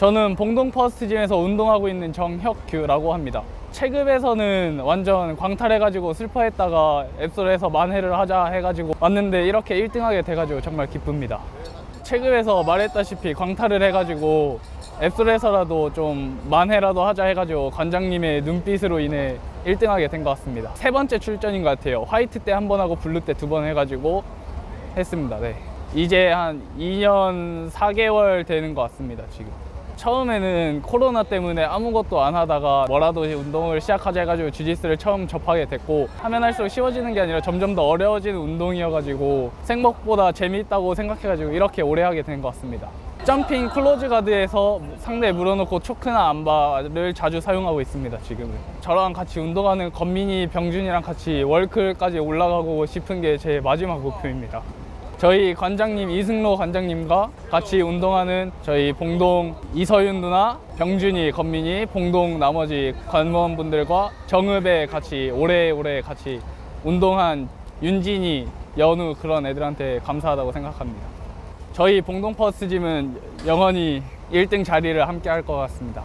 저는 봉동 퍼스트짐에서 운동하고 있는 정혁규라고 합니다. 체급에서는 완전 광탈해가지고 슬퍼했다가 앱솔 에서 만회를 하자 해가지고 왔는데 이렇게 1등하게 돼가지고 정말 기쁩니다. 체급에서 말했다시피 광탈을 해가지고 앱솔에서라도 좀 만회라도 하자 해가지고 관장님의 눈빛으로 인해 1등하게 된 것 같습니다. 세 번째 출전인 것 같아요. 화이트 때 한 번 하고 블루 때 두 번 해가지고 했습니다. 네. 이제 한 2년 4개월 되는 것 같습니다. 지금. 처음에는 코로나 때문에 아무것도 안 하다가 뭐라도 운동을 시작하자 해가지고 주짓수를 처음 접하게 됐고 하면 할수록 쉬워지는 게 아니라 점점 더 어려워지는 운동이어가지고 생각보다 재미있다고 생각해가지고 이렇게 오래 하게 된 것 같습니다. 점핑 클로즈 가드에서 상대 물어놓고 초크나 안바를 자주 사용하고 있습니다 지금은 저랑 같이 운동하는 건민이 병준이랑 같이 월클까지 올라가고 싶은 게 제 마지막 목표입니다 저희 관장님 이승로 관장님과 같이 운동하는 저희 봉동 이서윤 누나, 병준이, 건민이, 봉동 나머지 관무원분들과 정읍에 같이 오래오래 같이 운동한 윤진이, 연우 그런 애들한테 감사하다고 생각합니다. 저희 봉동 퍼스짐은 영원히 1등 자리를 함께 할 것 같습니다.